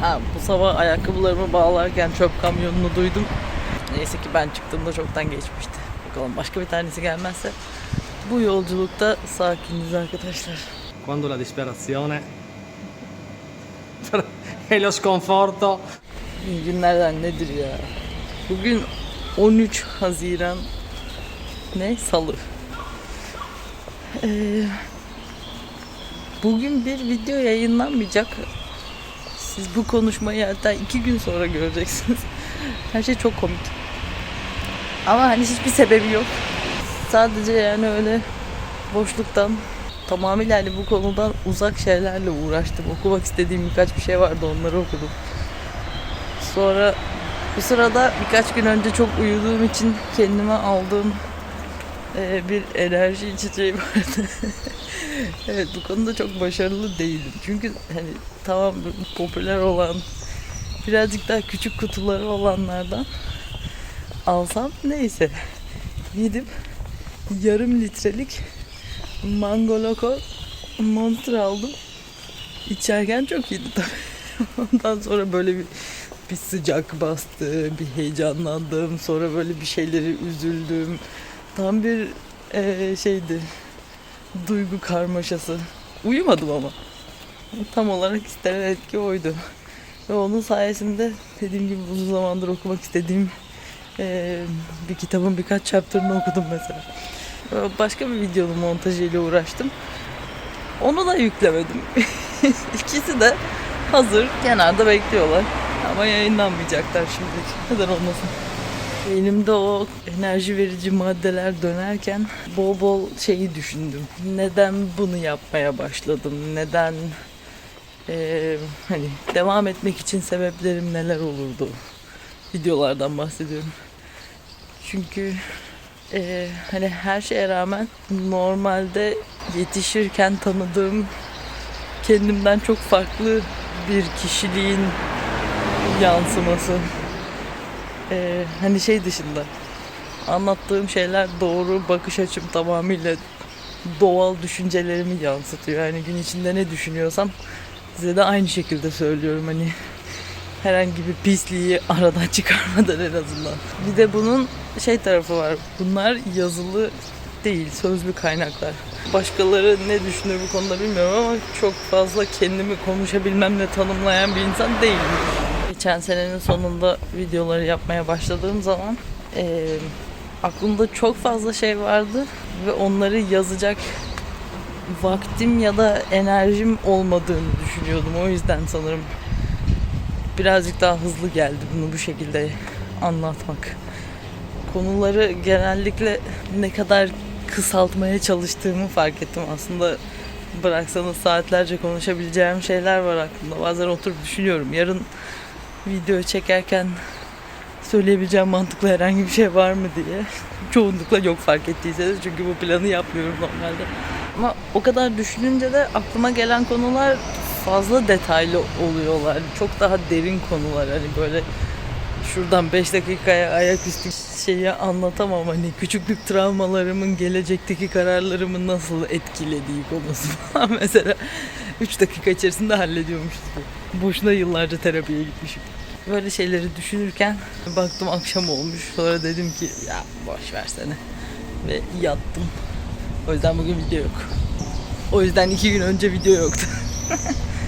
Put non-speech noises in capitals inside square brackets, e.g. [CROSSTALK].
Ha, bu sabah ayakkabılarımı bağlarken çöp kamyonunu duydum. Neyse ki ben çıktığımda çoktan geçmişti. Bakalım başka bir tanesi gelmezse. Bu yolculukta sakiniz arkadaşlar. Quando la disperazione [LAUGHS] e lo sconforto günlerden nedir ya? Bugün 13 Haziran ne? Salı. Ee, bugün bir video yayınlanmayacak. Siz bu konuşmayı hatta iki gün sonra göreceksiniz. Her şey çok komik. Ama hani hiçbir sebebi yok. Sadece yani öyle boşluktan tamamıyla hani bu konudan uzak şeylerle uğraştım. Okumak istediğim birkaç bir şey vardı onları okudum. Sonra bu sırada birkaç gün önce çok uyuduğum için kendime aldığım e, bir enerji içeceği vardı. [LAUGHS] evet bu konuda çok başarılı değilim. Çünkü hani tamam popüler olan birazcık daha küçük kutuları olanlardan alsam neyse. Yedim yarım litrelik Mango Loco Monster aldım. İçerken çok iyiydi tabii. [LAUGHS] Ondan sonra böyle bir bir sıcak bastı, bir heyecanlandım, sonra böyle bir şeyleri üzüldüm. Tam bir eee, şeydi, duygu karmaşası. Uyumadım ama. Tam olarak istenen etki oydu. Ve onun sayesinde dediğim gibi uzun zamandır okumak istediğim eee, bir kitabın birkaç chapter'ını okudum mesela. Başka bir videonun montajıyla uğraştım. Onu da yüklemedim. [LAUGHS] İkisi de hazır kenarda bekliyorlar. Ama yayınlanmayacaklar şimdilik. Neden olmasın? Elimde o enerji verici maddeler dönerken bol bol şeyi düşündüm. Neden bunu yapmaya başladım? Neden eee, hani devam etmek için sebeplerim neler olurdu? Videolardan bahsediyorum. Çünkü eee, hani her şeye rağmen normalde yetişirken tanıdığım kendimden çok farklı bir kişiliğin yansıması. Ee, hani şey dışında anlattığım şeyler doğru bakış açım tamamıyla doğal düşüncelerimi yansıtıyor. Yani gün içinde ne düşünüyorsam size de aynı şekilde söylüyorum hani herhangi bir pisliği aradan [LAUGHS] çıkarmadan en azından. Bir de bunun şey tarafı var. Bunlar yazılı değil, sözlü kaynaklar. Başkaları ne düşünür bu konuda bilmiyorum ama çok fazla kendimi konuşabilmemle tanımlayan bir insan değilim. Geçen senenin sonunda videoları yapmaya başladığım zaman eee, aklımda çok fazla şey vardı ve onları yazacak vaktim ya da enerjim olmadığını düşünüyordum. O yüzden sanırım birazcık daha hızlı geldi bunu bu şekilde anlatmak. Konuları genellikle ne kadar kısaltmaya çalıştığımı fark ettim. Aslında bıraksanız saatlerce konuşabileceğim şeyler var aklımda. Bazen oturup düşünüyorum. Yarın video çekerken söyleyebileceğim mantıklı herhangi bir şey var mı diye. Çoğunlukla yok fark ettiyseniz çünkü bu planı yapmıyorum normalde. Ama o kadar düşününce de aklıma gelen konular fazla detaylı oluyorlar. Çok daha derin konular hani böyle şuradan 5 dakikaya ayaküstü şeyi anlatamam hani küçüklük travmalarımın gelecekteki kararlarımı nasıl etkilediği konusu [LAUGHS] falan mesela 3 dakika içerisinde hallediyormuşuz bu. Boşuna yıllarca terapiye gitmişim. Böyle şeyleri düşünürken baktım akşam olmuş. Sonra dedim ki ya boş versene. Ve yattım. O yüzden bugün video yok. O yüzden iki gün önce video yoktu. [LAUGHS]